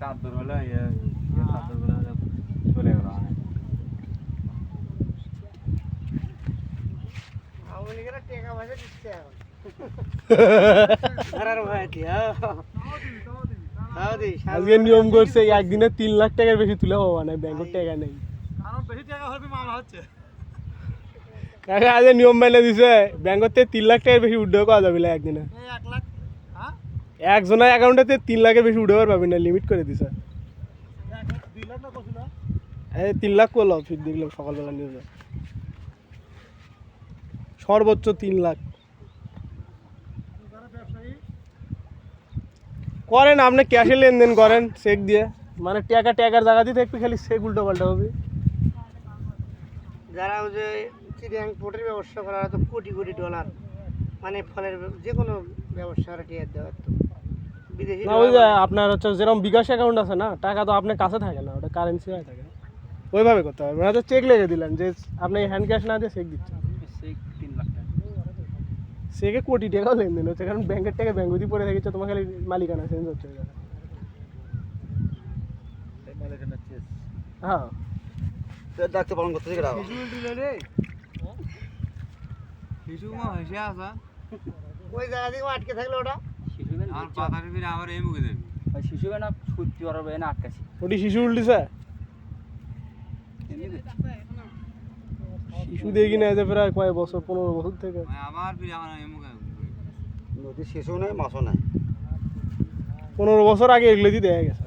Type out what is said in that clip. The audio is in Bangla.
চাদর হলে ইয়ে, ইয়ে চাদর হলে চলে গেল। নিয়ম করছে একদিনে তিন লাখ টাকার বেশি তুলে হওয়া নাই ব্যাংকের টাকা নিয়ম মেনে দিছে ব্যাংকতে তিন লাখ টাকার বেশি উদ্যোগ করা যাবে একদিনে। একজনের অ্যাকাউন্টে তিন লাখের বেশি উঠেও পাবি না লিমিট করে দিছে। তিন লাখ করল, ফির দেখলাম সকালবেলা নিউজে সর্বোচ্চ তিন লাখ। করেন, আপনি ক্যাশে লেনদেন করেন চেক দিয়ে। মানে টাকা, টাকার জায়গা দিয়ে একটু খালি চেক উল্টো পাল্টা হবে। যারা ওই যে চিড়িয়াং পোটের ব্যবসা করা তো কোটি কোটি ডলার মানে ফলের যে কোনো ব্যবসা করা টিয়ার দেওয়ার তো। না ওই যে আপনার হচ্ছে যেরকম বিকাশ অ্যাকাউন্ট আছে না টাকা তো আপনার কাছে থাকে না ওটা কারেন্সি হয়ে থাকে। ওইভাবে করতে হবে। মানে চেক লেগে দিলেন যে আপনি হ্যান্ড ক্যাশ না দিয়ে চেক দিচ্ছেন। চেকে কোটি টাকাও লেনদেন হচ্ছে কারণ ব্যাংকের টাকা ব্যাংক দিয়ে পড়ে থাকছে তোমার খালি মালিকানা চেঞ্জ হচ্ছে হ্যাঁ ডাক্তার পালন করতে গেলাম শিশু শিশু মা হেসে আসা। ওই জায়গা থেকে আটকে থাকলে ওটা। আর পাতা টিপি আবার এই মুখে দেবে। শিশুকে না সত্যি পারবে না আটকাছি? ওটি শিশু উল্টিছে? শিশু দেখি না যে প্রায় কয়েক বছর পনেরো বছর থেকে। আমার ফিরে আমার এই মুখে নদীর শিশু নাই মাছও নাই। পনেরো বছর আগে এগুলো দিয়ে দেখা গেছে।